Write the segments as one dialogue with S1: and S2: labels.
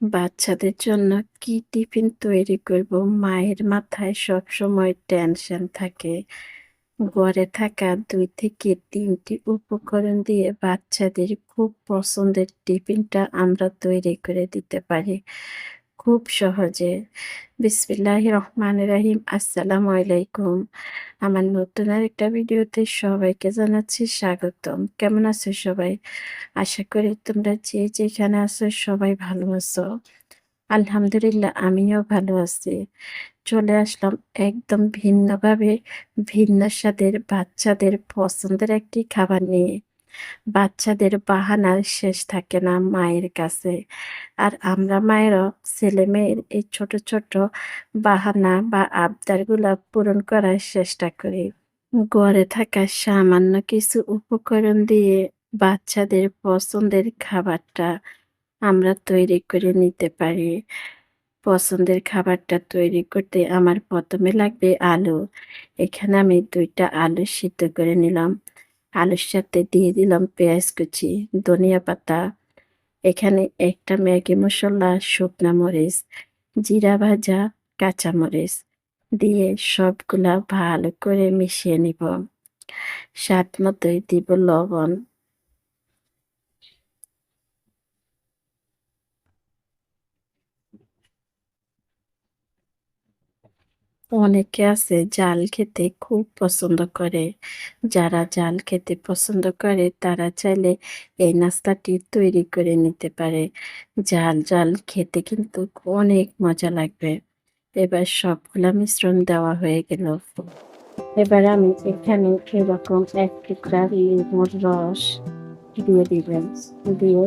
S1: বাচ্চাদের জন্য কি টিফিন তৈরি করব? মায়ের মাথায় সব সময় টেনশন থাকে। ঘরে থাকা দুই থেকে তিনটি উপকরণ দিয়ে বাচ্চাদের খুব পছন্দের টিফিনটা আমরা তৈরি করে দিতে পারি। খুব সহজে। বিসমিল্লাহ রহমান রাহিম। আসসালামু আলাইকুম। আমার নতুন আর একটা ভিডিওতে সবাইকে জানাচ্ছি স্বাগতম। কেমন আছো সবাই? আশা করি তোমরা যে যেখানে আছো সবাই ভালো আছো। আলহামদুলিল্লাহ, আমিও ভালো আছি। চলে আসলাম একদম ভিন্নভাবে ভিন্ন স্বাদের বাচ্চাদের পছন্দের একটি খাবার নিয়ে। বাচ্চাদের বাহানার শেষ থাকে না মায়ের কাছে। আর আমরা মায়েরও ছেলে মেয়ের এই ছোট ছোট বাহানা বা আবদারগুলা পূরণ করার চেষ্টা করি। ঘরে থাকা সামান্য কিছু উপকরণ দিয়ে বাচ্চাদের পছন্দের খাবারটা আমরা তৈরি করে নিতে পারি। পছন্দের খাবারটা তৈরি করতে আমার প্রথমে লাগবে আলু। এখানে আমি দুইটা আলু সিদ্ধ করে নিলাম। আলুর সাথে দিয়ে দিলাম পেঁয়াজ কুচি, ধনিয়া পাতা, এখানে একটা ম্যাগি মশলা, শুকনা মরিচ, জিরা ভাজা, কাঁচা মরিচ দিয়ে সবগুলা ভালো করে মিশিয়ে নিব। স্বাদ মতোই দিব লবণ। অনেকে আছে জাল খেতে খুব পছন্দ করে। যারা জাল খেতে পছন্দ করে, তারা চাইলে এই নাস্তাটি তৈরি করে নিতে পারে। জাল জাল খেতে কিন্তু অনেক মজা লাগবে। এবার সবগুলা মিশ্রণ দেওয়া হয়ে গেল। এবার আমি এখানে এরকম এক টুকরা লেবুর রস দিয়ে দিবেন দিয়ে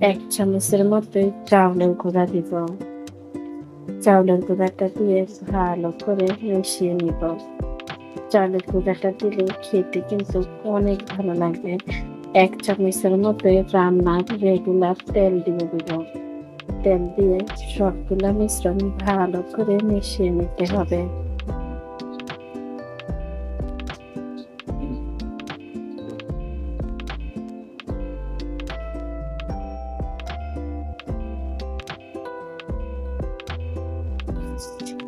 S1: এক চামচের মতো চাউলের গুঁড়া দিব। চাউলের গুঁড়াটা দিয়ে ভালো করে মিশিয়ে নিব। চাউলের গুঁড়াটা দিলে খেতে কিন্তু অনেক ভালো লাগবে এক চামচের মতো রান্নার রেগুলার তেল দিয়ে দিব। তেল দিয়ে সবগুলা মিশ্রণ ভালো করে মিশিয়ে নিতে হবে।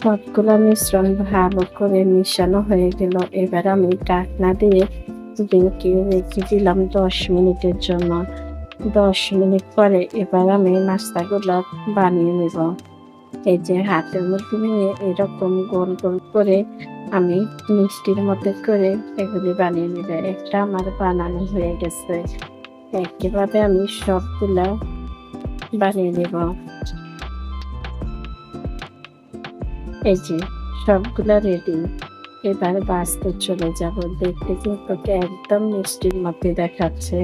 S1: সবগুলো মিশ্রণ ভালো করে মিশানো হয়ে গেল। এবার আমি ডাকনা দিয়ে ঢেকে রেখে দিলাম দশ মিনিটের জন্য। দশ মিনিট পরে এবার আমি নাস্তাগুলো বানিয়ে নেব। এই যে হাতের মধ্যে নিয়ে এরকম গোল গোল করে আমি মিষ্টির মধ্যে করে এগুলি বানিয়ে নেব। একটা আমার বানানো হয়ে গেছে। একইভাবে আমি সবগুলো বানিয়ে নেব। এই যে সবগুলা রেডি এবার বাঁচতে চলে যাব। দেখতে কিন্তু একদম মিষ্টির মধ্যে দেখাচ্ছে।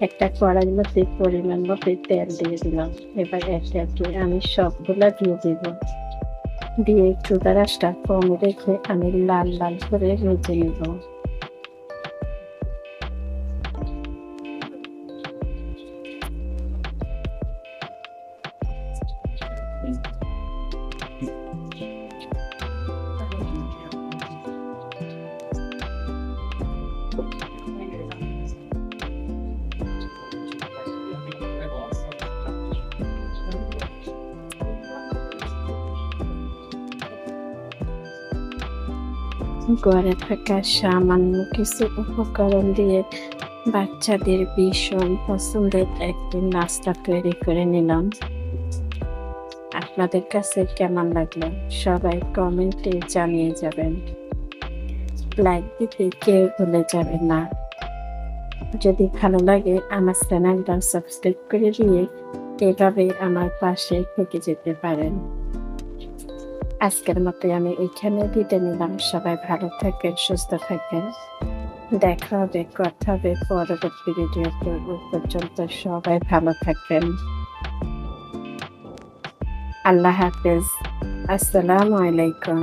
S1: একটা কড়াই মধ্যে পরিমাণ মতো তেল দিয়ে দিলাম। এবার একটা একে আমি সবগুলা দিয়ে দিব। দিয়ে চুলা রাসটা কম রেখে আমি লাল লাল করে ভেজে নেব। ঘরে থাকা সামান্য কিছু উপকরণ দিয়ে বাচ্চাদের ভীষণ পছন্দের একটি নাস্তা তৈরি করে নিলাম। আপনাদের কাছে কেমন লাগল? সবাই কমেন্টে জানিয়ে যাবেন। লাইক দিতে কেউ ভুলে যাবেন না। যদি ভালো লাগে, আমার চ্যানেলটা সাবস্ক্রাইব করে দিয়ে এভাবে আমার পাশে থেকে যেতে পারেন। আজকের মতো আমি এইখানে দিতে নিলাম। সবাই ভালো থাকেন, সুস্থ থাকেন। দেখা হবে, কথা হবে পরবর্তী ভিডিও পর্যন্ত সবাই ভালো থাকবেন আল্লাহ হাফিজ। আসসালামু আলাইকুম।